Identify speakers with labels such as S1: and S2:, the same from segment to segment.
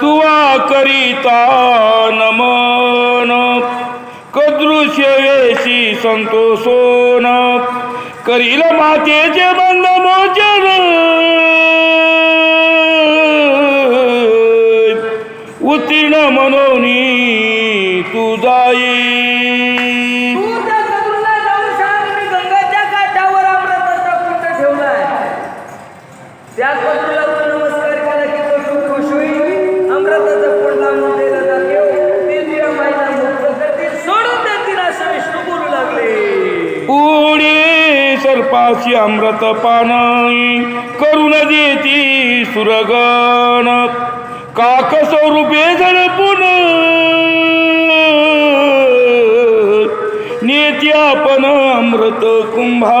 S1: तुवा करिता नमन कदृश्य वेशी संतोषोन. करील मातेचे पाशी अमृत पान करुण देती सुरगण. काक स्वरूपे पुन नेती आपण अमृत कुंभा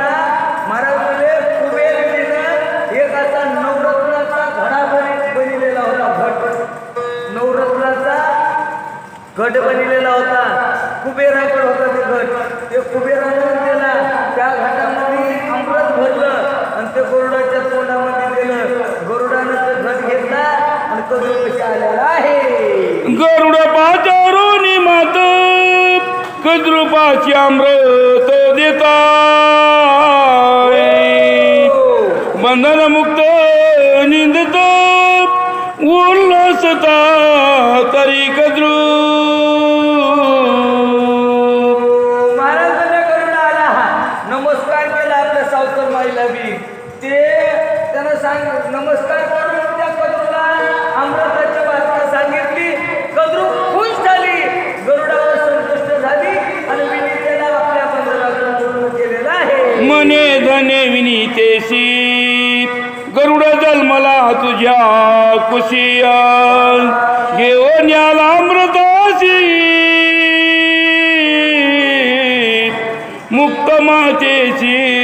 S2: गट बनलेला होता. कुबेराकडे होता ते गट ते कुबेराकडून केला त्या घटामध्ये अमृत भरलं आणि ते गरुडाच्या तोंडामध्ये गेलं. गरुडानं तो घट घेतला आणि तो जो आलेला आहे.
S1: गरुड पाचारोनी मात कद्रुपाची अमृत देता हो. बंधन मुक्त निंदत उल्हासता तरी कद्रू
S2: नमस्कार करून त्या गरुडला अमृताची बातमी सांगितली. गरुड खुश झाली. गरुडावर संतुष्ट झाली आणि विनीतेला आपल्या बंधनातून केलेला आहे.
S1: मने धने विनीतेसी गरुड जन्मला तुझ्या कुशिया घेऊन याला अमृताशी. मुक्त मातेची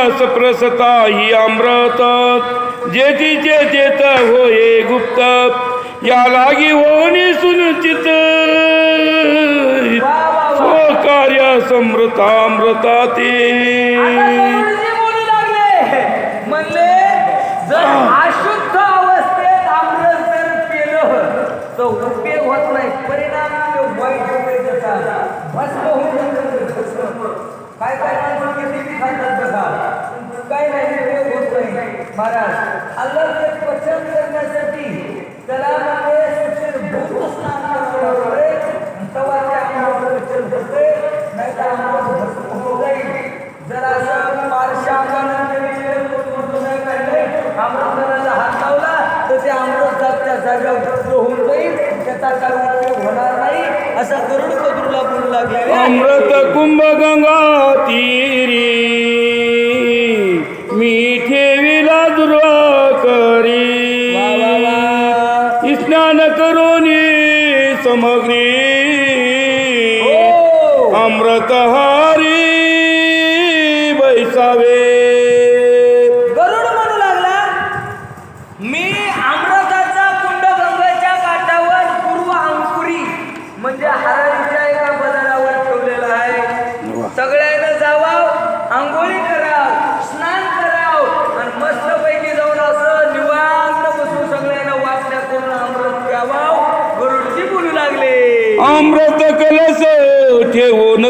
S1: रस प्रसता ही अमृत. जेथीचे चेत होये गुप्त या लागी होणी सुनिश्चित. स्वकार्य समृतामृता
S2: आता
S1: ते
S2: गरुडजी बोलू लागले. म्हणले जर अशुद्ध अवस्थेत आमरस जर केलं तर उपयोग होत नाही. परिणाम तो वाईट होईल त्याचा भस्म होऊन जातं. काय काय माणसं किती बी खातात बघा पण काय नाही उपयोग होत नाही महाराज अल्लाचे पचन करण्यासाठी त्याला सुशील भूत स्नान तेव्हा ते आम्हाला पचन होते नाही तर आम्हाला भस्म होऊन जाईल जर असं पारशा अमृताला हात लावला तर ते अमृत जागच्या जागेवर उपलब्ध होऊन जाईल. त्याचा काय उपयोग होणार नाही. असा गरुड कदरूला बोलू लागले
S1: अमृत कुंभ गंगा तीरी. स्नान करून समग्री
S2: हो.
S1: अमृत हारी बैसावे কত কলস ঠেউন